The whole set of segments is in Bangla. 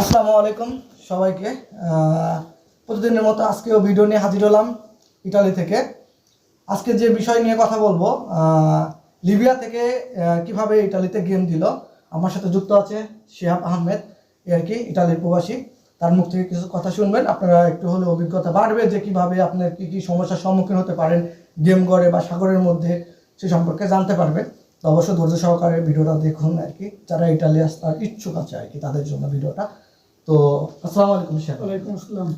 আসসালামু আলাইকুম সবাইকে। প্রতিদিনের মতো আজকেও ভিডিও নিয়ে হাজির হলাম ইটালি থেকে। আজকে যে বিষয় নিয়ে কথা বলব লিবিয়া থেকে কীভাবে ইটালিতে গেম দিল, আমার সাথে যুক্ত আছে শিহাব আহমেদ, এ আর কি, ইটালির প্রবাসী। তার মুখ থেকে কিছু কথা শুনবেন, আপনারা একটু হলে অভিজ্ঞতা বাড়বে যে কীভাবে আপনার কি কি সমস্যার সম্মুখীন হতে পারেন গেম গড়ে বা সাগরের মধ্যে, সে সম্পর্কে জানতে পারবেন। তো অবশ্যই ধৈর্য সহকারে ভিডিওটা দেখুন আর কি। যারা ইটালি আসতে ইচ্ছুক আছে আর কি, তাদের জন্য ভিডিওটা। তো আসসালামু আলাইকুম শিহাব ওয়ালাইকুম আসসালাম।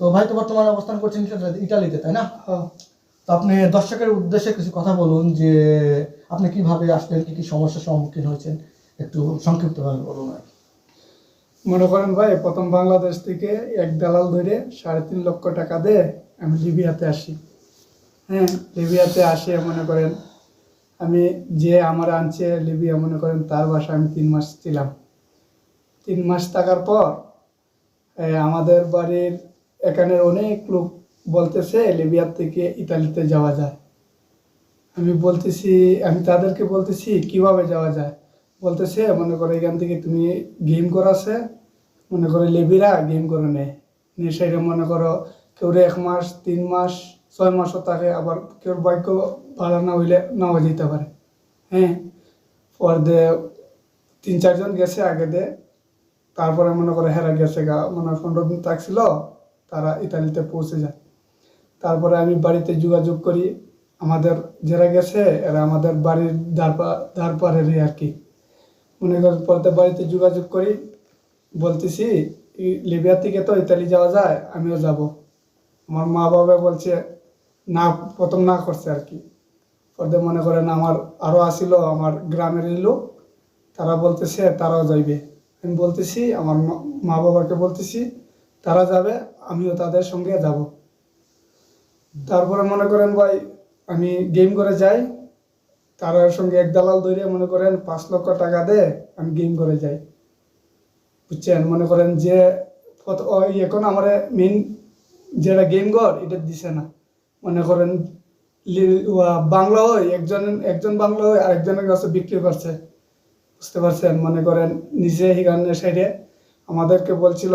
তো ভাই তো বর্তমানে অবস্থান করছেন ইটালি- ইটালিতে তাই না? হ্যাঁ। তো আপনি দর্শকের উদ্দেশ্যে কিছু কথা বলুন যে আপনি কীভাবে আসলেন কি কি সমস্যার সম্মুখীন হয়েছেন? একটু সংক্ষিপ্তভাবে বলুন আর মনে করেন ভাই প্রথম বাংলাদেশ থেকে এক দালাল ধরে সাড়ে তিন লক্ষ টাকা দিয়ে আমি লিবিয়াতে আসি। হ্যাঁ লিবিয়াতে আসে মনে করেন আমি যে আমার আনছে লিবিয়া মনে করেন তার বাসা আমি তিন মাস ছিলাম। তিন মাস থাকার পর আমাদের বাড়ির এখানের অনেক লোক বলতেছে, লিবিয়ার থেকে ইতালিতে যাওয়া যায়। আমি বলতেছি, আমি তাদেরকে বলতেছি, কীভাবে যাওয়া যায়? বলতেছে, মনে করো এখান থেকে তুমি গেম করাছে, মনে করো লেবিরা গেম করে নেয়। নিয়ে সেটা মনে করো কেউ এক মাস, তিন মাস, ছয় মাসও থাকে, আবার কেউ ভাগ্য ভালো না হইলে নাও যেতে পারে। হ্যাঁ? পর দে তিন চারজন গেছে আগে দে। তারপরে মনে করে হেরা গেছে গা মানে পনেরো দিন থাকছিল, তারা ইতালিতে পৌঁছে যায়। তারপরে আমি বাড়িতে যোগাযোগ করি, আমাদের যারা গেছে, এরা আমাদের বাড়ির ধারপা ধারপাড়েরই আর কি। মনে করেন পরে বাড়িতে যোগাযোগ করি, বলতেছি লিবিয়া থেকে তো ইতালি যাওয়া যায়, আমিও যাব। আমার মা বাবা বলছে, না, প্রথম না করছে আর কি। পরে মনে করেন, আমার আরও আসিল, আমার গ্রামের লোক, তারা বলতেছে, তারাও যাইবে। আমি বলতেছি, আমার মা- বাবাকে বলতেছি, তারা যাবে, আমিও তাদের সঙ্গে যাব। তারপরে মনে করেন, ভাই, আমি গেম করে যাই। তার সঙ্গে এক দালাল ধরে মনে করেন, পাঁচ লক্ষ টাকা দে, আমি গেম করে যাই। বুঝছেন? মনে করেন যে এখন আমার মেন যেটা গেম ঘর, এটা দিছে না। মনে করেন বাংলা হয় একজন একজন বাংলা হয় আরেকজনের কাছে বিক্রি করছে। বুঝতে পারছেন? মনে করেন নিজে হিগানের সাইডে আমাদেরকে বলছিল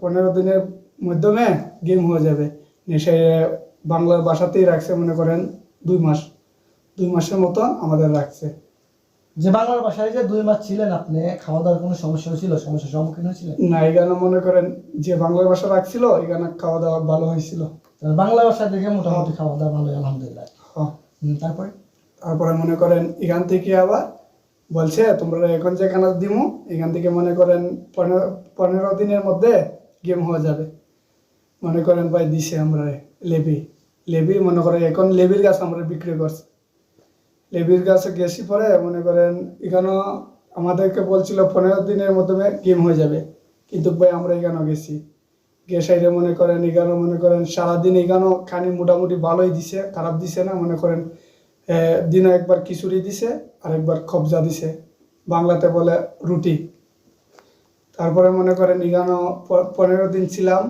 পনেরো- দিনের মাধ্যমে গেম হয়ে যাবে। সে বাংলার ভাষাতেই রাখছে মনে করেন দুই মাস। দুই মাসের মতন আমাদের রাখছে। যে বাংলার ভাষায় যে দুই মাস ছিলেন আপনি খাওয়া দাওয়ার কোনো সমস্যা হয়েছিল? সমস্যার সম্মুখীন হয়েছিলেন? না এখানে মনে করেন যে বাংলা ভাষা রাখছিল এখানে খাওয়া দাওয়া ভালো হয়েছিল। বাংলা ভাষা দেখে মোটামুটি খাওয়া দাওয়া ভালো আলহামদুলিল্লাহ। হ্যাঁ। তারপরে? তারপরে মনে করেন এখান থেকে আবার বলছে, তোমরা এখন যেখানে দিমু, এখান থেকে মনে করেন পনেরো পনেরো দিনের মধ্যে গেম হয়ে যাবে। মনে করেন ভাই দিছে আমরা লেবি। লেবি মনে করেন এখন লেবির গাছ আমরা বিক্রি করছি। লেবির গাছে গেছি পরে মনে করেন এখানেও আমাদেরকে বলছিল পনেরো দিনের মাধ্যমে গেম হয়ে যাবে। কিন্তু ভাই আমরা এখানেও গেছি। গিয়ে সাইডে মনে করেন এখানেও মনে করেন সারাদিন এখানেও খানি মোটামুটি ভালোই দিছে, খারাপ দিছে না, মনে করেন দিনে একবার খিচুড়ি দিছে আর একবার খবজা দিছে। বাংলাতে বলে রুটি। তারপরে মনে করেন নিগানো পনেরো দিন ছিলাম।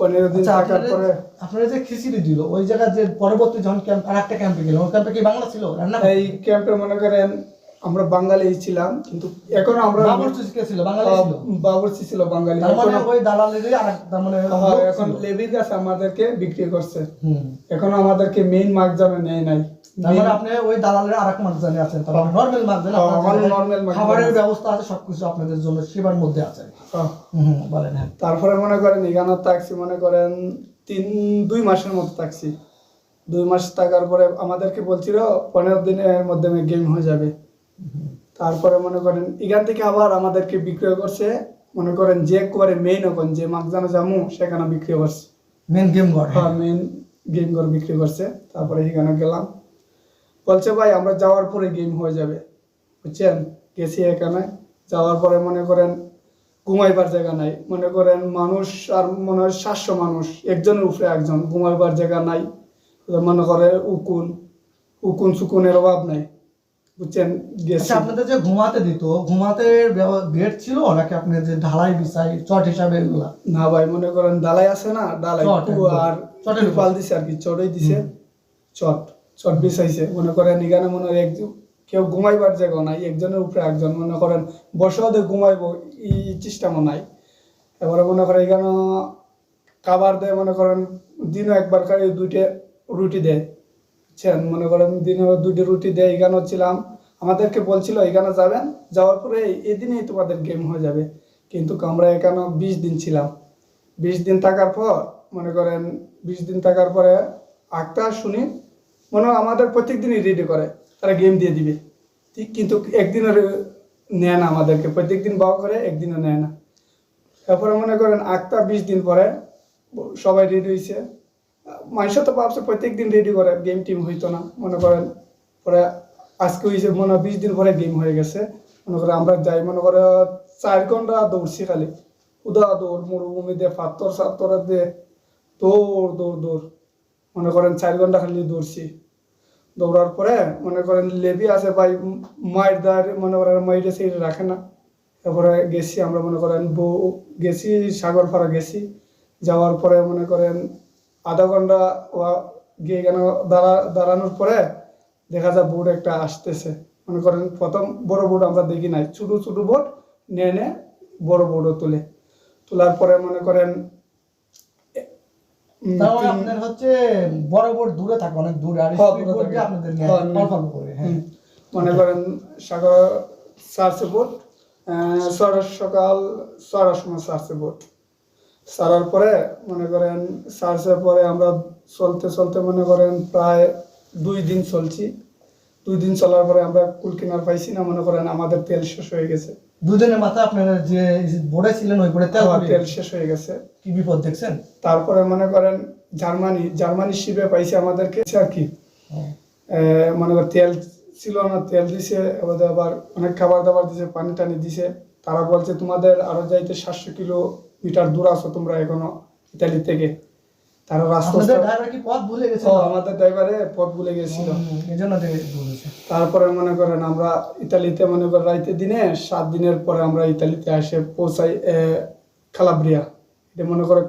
পনেরো দিন আচ্ছা থাকার পরে আপনারা যে খিচুড়ি দিল ওই জায়গায় যে পরবর্তী যখন ক্যাম্প আর একটা ক্যাম্পে গেলাম ওই ক্যাম্পে কি বাংলা ছিল? রান্না এই ক্যাম্পে মনে করেন আমরা বাঙালি ছিলাম কিন্তু এখন আমরা বাবুর্চি ছিল বাঙালি ছিল। বাবুর্চি ছিল বাঙালি। তার মানে এখন- মানে লেবির গাছ আমাদেরকে বিক্রি করছে। এখনও আমাদেরকে মেইন মার্ক জানে নেয় নাই। তার মানে আপনি ওই দালালের আরেক আছেন নর্মাল মার্জানে হ্যাঁ, আপনার আমার যেখানে খাবারের ব্যবস্থা আছে সবকিছু আপনাদের জন্য সেবার মধ্যে আছে। বলেন হ্যাঁ। তারপরে মনে করেন এখানে থাকছি মনে করেন তিন দুই মাসের মতো থাকছি। দুই মাস থাকার পরে আমাদেরকে বলছিল পনেরো দিনের মধ্যে গেম হয়ে যাবে। তারপরে মনে করেন এখান থেকে আবার আমাদেরকে বিক্রয় করছে মনে করেন যে করে মেইন এখন যে মাকজানো জামু সেখানে বিক্রি করছে। মেন গেম ঘর হ্যাঁ। মেইন গেম ঘর বিক্রি করছে। তারপরে এখানে গেলাম। বলছে ভাই আমরা যাওয়ার পরে গেম হয়ে যাবে। বুঝছেন? গেছি এখানে। যাওয়ার পরে মনে করেন ঘুমাইবার জায়গা নাই। মনে করেন মানুষ আর মনে হয় সাতশো মানুষ একজনের উপরে একজন ঘুমাইবার জায়গা নাই। মনে করে উকুন উকুন সুকুনের অভাব নাই। বুঝছেন? আচ্ছা আপনাদের যে ঘুমাতে দিত ঘুমাতে বেড ছিল নাকি যে ঢালাই বিছাই চট হিসাবে এগুলা? না ভাই মনে করেন ডালাই আছে না চট আর চটের দিছে আর কি চটই দিছে। চট চট বিছাইছে। মনে করেন এখানে মনে হয় এক কেউ ঘুমাইবার জায়গা নাই একজনের উপরে একজন মনে করেন দিয়ে ঘুমাইবো এই সিস্টেমও নাই। এবারে মনে করেন এখানে খাবার দেয় মনে করেন দিনও একবার করে দুইটা রুটি দেয়। বুঝছেন মনে করেন দিনে দুটি রুটি দেয় এখানে ছিলাম। আমাদেরকে বলছিল, এখানে যাবেন? যাওয়ার পরে এদিনেই তোমাদের গেম হয়ে যাবে। কিন্তু আমরা এখানে বিশ দিন ছিলাম। বিশ দিন থাকার পর, মনে করেন বিশ দিন থাকার পরে একটা শুনি, মনে হয় আমাদের প্রত্যেক দিনই রেডি করে, তারা গেম দিয়ে দিবে। ঠিক, কিন্তু একদিনের নেয় না আমাদেরকে। প্রত্যেক দিন বাবা করে, একদিনও নেয় না। তারপরে মনে করেন আটটা, বিশ দিন পরে সবাই রেডি হয়েছে মানুষ তো ভাবছে প্রত্যেক দিন রেডি করে গেম টিম হইতো না। মনে করেন পরে আজকে হয়েছে মনে হয় বিশ দিন পরে গেম হয়ে গেছে। মনে করে আমরা যাই, মনে করে চার ঘণ্টা দৌড়ছি খালি। উদা দৌড়, মরুভূমি দিয়ে পাথর সাত্তর দিয়ে দৌড় দৌড় দৌড়। মনে করেন চার ঘণ্টা খালি দৌড়ছি। দৌড়ার পরে মনে করেন লেবি আছে ভাই মায়ের দাঁড় মনে করেন মাইরে সেই রাখে না। তারপরে গেছি আমরা মনে করেন বউ, গেছি সাগর পাড়া গেছি। যাওয়ার পরে মনে করেন আধা ঘণ্টা গিয়ে কেন দাঁড়া দাঁড়ানোর পরে দেখা যায় বোট একটা আসতেছে। মনে করেন প্রথম বড় বোট আমরা দেখি নাই ছোটো ছোটো বোট নিয়ে নে বড় বোটও তুলে। তোলার পরে মনে করেন উম, তার তিন- আপনার হচ্ছে বড় বড় দূরে থাকে অনেক দূরে আর হ্যাঁ, আপনাদের নেয় হ্যাঁ, হ্যাঁ। মনে করেন সাগর সরার সকাল সরার সময় সারছে বোট সারার পরে মনে করেন সারছে পরে আমরা চলতে চলতে মনে করেন প্রায় দুই দিন চলছি। দুই দিন চলার পরে আমরা কুল কিনার পাইছি না মনে করেন আমাদের তেল শেষ হয়ে গেছে। দুদিনের মাথায় আপনারা যে বোর্ডে ছিলেন ওই বোর্ডে তেল আমার তেল শেষ হয়ে গেছে। কি বিপদ দেখছেন? তারপরে মনে করেন জার্মানি জার্মানি শিবে পাইছে আমাদেরকে আর কি। হ্যাঁ। মনে কর তেল ছিল না তেল দিছে আবার অনেক খাবার দাবার দিছে পানি টানি দিছে। তারা বলছে তোমাদের আরও যাইতে সাতশো কিলোমিটার দূর আছো তোমরা এখনও ইতালি থেকে। তারা রাস্তা আমাদের ড্রাইভারে পথ ভুলে গেছিল? তারপরে মনে করেন আমরা ইতালিতে মনে করেন রাইতে দিনে সাত দিনের পরে আমরা ইতালিতে এসে পৌঁছাই আহ, কালাব্রিয়া। এটা মনে করে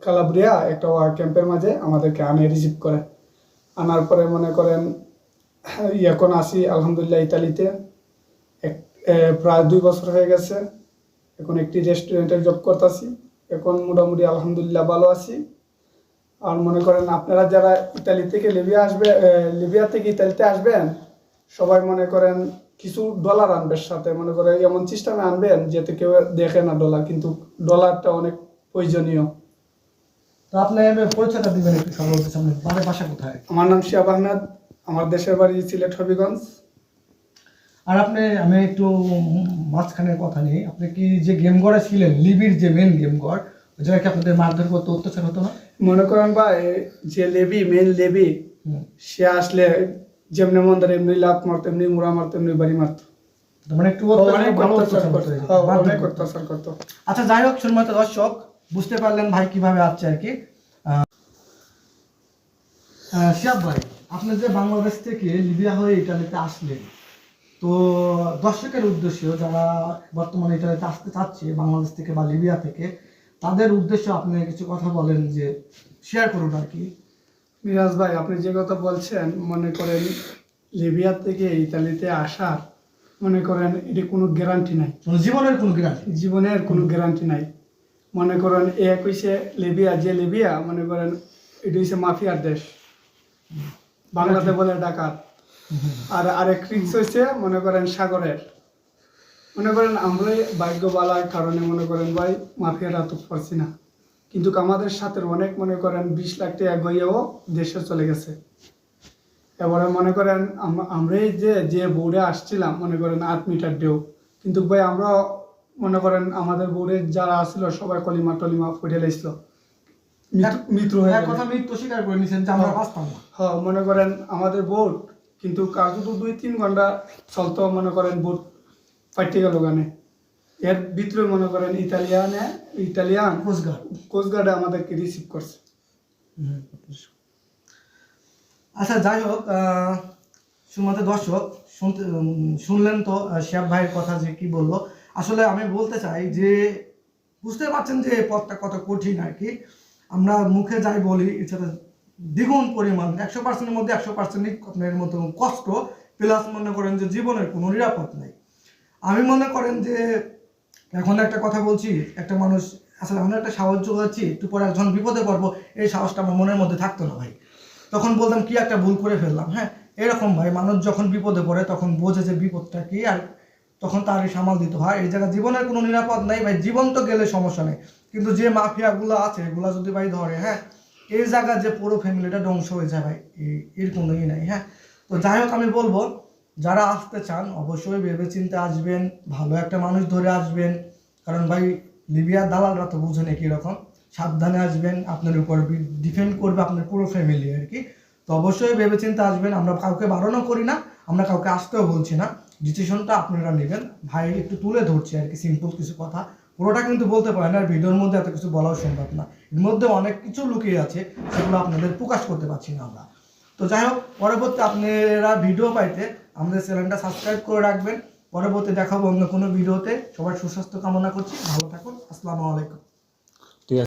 কালাব্রিয়া একটা ক্যাম্পের মাঝে আমাদেরকে আনে রিসিভ করে। আনার পরে মনে করেন এখন আসি আলহামদুলিল্লাহ ইতালিতে। প্রায় দুই বছর হয়ে গেছে। এখন একটি রেস্টুরেন্টের জব করতেছি। এখন মোটামুটি আলহামদুলিল্লাহ ভালো আছি। আর মনে করেন আপনারা যারা ইতালি থেকে লিবিয়া আসবে লিবিয়া থেকে ইতালিতে আসবেন সবাই মনে করেন কিছু ডলার আনবেন সাথে। মনে করে এমন সিস্টেমে আনবেন যাতে কেউ দেখে না ডলার কিন্তু ডলারটা অনেক প্রয়োজনীয়। তো আপনি এবার পরিচয়টা দিবেন একটু সর্বশেষ সামনে বাসা কোথায়? আমার নাম শিয়াব আহমেদ আমার দেশের বাড়ি সিলেট হবিগঞ্জ। আর আপনি আমি একটু মাঝখানের কথা নিয়ে আপনি কি যে গেম গড়ে ছিলেন লিবির যে মেন গেম গড় ওই কি আপনাদের মারধর করতে অত্যাচার হতো না? মনে করেন ভাই যে লেবি মেন লেবি সে আসলে যেমনি মন্দির এমনি লাভ মারতো এমনি মুড়া মারতো এমনি বাড়ি মারতো। মানে একটু অনেক অত্যাচার করতো। হ্যাঁ। আচ্ছা যাই হোক শুনমাত্র দর্শক বুঝতে পারলেন ভাই কীভাবে আসছে আর কি। শিয়াব ভাই আপনি যে বাংলাদেশ থেকে লিবিয়া হয়ে ইটালিতে আসলেন তো দর্শকের উদ্দেশ্য যারা বর্তমানে ইটালিতে আসতে চাচ্ছে বাংলাদেশ থেকে বা লিবিয়া থেকে তাদের উদ্দেশ্য আপনি কিছু কথা বলেন যে শেয়ার করুন আর কি। মিরাজ ভাই আপনি যে কথা বলছেন মনে করেন লিবিয়া থেকে ইতালিতে আসার মনে করেন এটি কোনো গ্যারান্টি নাই। জীবনের কোনো গ্যারান্টি জীবনের কোনো গ্যারান্টি নাই। মনে করেন এক হইছে লিবিয়া যে লিবিয়া মনে করেন এটি হইছে মাফিয়ার দেশ। বাংলাতে বলে ডাকাত। আর আরেক রিক্স হয়েছে মনে করেন সাগরের। মনে করেন আমরাই ভাগ্য বালার কারণে মনে করেন ভাই মাফিয়ারা তো পারছি না। কিন্তু আমাদের সাথে অনেক মনে করেন বিশ লাখ টাকা গইয়েও দেশে চলে গেছে। এবারে মনে করেন আম- আমরাই যে যে বোর্ডে আসছিলাম মনে করেন আট মিটার ডেউ কিন্তু ভাই আমরা মনে করেন আমাদের বোর্ডে যারা আসছিল সবাই কলিমা টলিমা ফুটে লাইছিল। মৃত্যু হয়ে কথা মৃত্যু স্বীকার করে নিয়েছেন যে আমরা বাঁচতাম না। হ্যাঁ মনে করেন আমাদের বোট কিন্তু কাজ তো দুই তিন ঘণ্টা চলতো মনে করেন বোট পাইতে গেল গানে। এর ভিতরে মনে করেন ইতালিয়ানে ইতালিয়ান কোস্টগার্ড কোস্টগার্ডে আমাদেরকে রিসিভ করছে। আচ্ছা যাই হোক শুনমাতে দর্শক শুনতে শুনলেন তো শিয়াব ভাইয়ের কথা যে কি বলল। আসলে আমি বলতে চাই যে বুঝতে পারছেন যে পথটা কত কঠিন আর কি। আমরা মুখে যাই বলি এছাড়া দ্বিগুণ পরিমাণ, একশো পার্সেন্টের মধ্যে একশো পার্সেন্টই আপনার মতো কষ্ট প্লাস মনে করেন যে জীবনের কোনো নিরাপদ নাই। আমি মনে করেন যে এখন একটা কথা বলছি, একটা মানুষ, আসলে আমরা একটা সাহায্য করেছি একটু পরে একজন বিপদে পড়ব, এই সাহসটা আমার মনের মধ্যে থাকতো না ভাই। তখন বলতাম, কি একটা ভুল করে ফেললাম? হ্যাঁ এরকম ভাই, মানুষ যখন বিপদে পড়ে, তখন বোঝে যে বিপদটা কি, আর তখন তারই সামাল দিতে হয়। এই জায়গায় জীবনের কোনো নিরাপদ নাই ভাই, জীবন তো গেলে সমস্যা নেই। কিন্তু যে মাফিয়াগুলো আছে, এগুলো যদি ভাই ধরে হ্যাঁ এই জায়গায় যে পুরো ফ্যামিলিটা ধ্বংস হয়ে যায় ভাই এর কোনো ই নাই হ্যাঁ? তো যাই হোক, আমি বলব, যারা আসতে চান, অবশ্যই ভেবে চিন্তে আসবেন, ভালো একটা মানুষ ধরে আসবেন। কারণ ভাই লিবিয়ার দালালরা তো বুঝে নাকি এরকম সাবধানে আসবেন, আপনার উপর ডিপেন্ড করবে আপনার পুরো ফ্যামিলি আর কি। তো অবশ্যই ভেবে চিন্তে আসবেন, আমরা কাউকে বারণও করি না, আমরা কাউকে আসতেও বলছি না। ডিসিশনটা আপনারা নেবেন। ভাই, একটু তুলে ধরছি আর কি, সিম্পল কিছু কথা। পুরোটা কিন্তু বলতে পারেন আর ভিডিওর মধ্যে এত কিছু বলাও সম্ভব না। এর মধ্যে অনেক কিছু লুকিয়ে আছে, সেগুলো আপনাদের প্রকাশ করতে পারছি না আমরা। তো যাই হোক, পরবর্তী আপনারা ভিডিও পাইতে আমাদের চ্যানেলটা সাবস্ক্রাইব করে রাখবেন। পরবর্তী দেখাবো অন্য কোনো ভিডিওতে। সবাই সুস্বাস্থ্য কামনা করছি। ভালো থাকুন। আসসালামু আলাইকুম।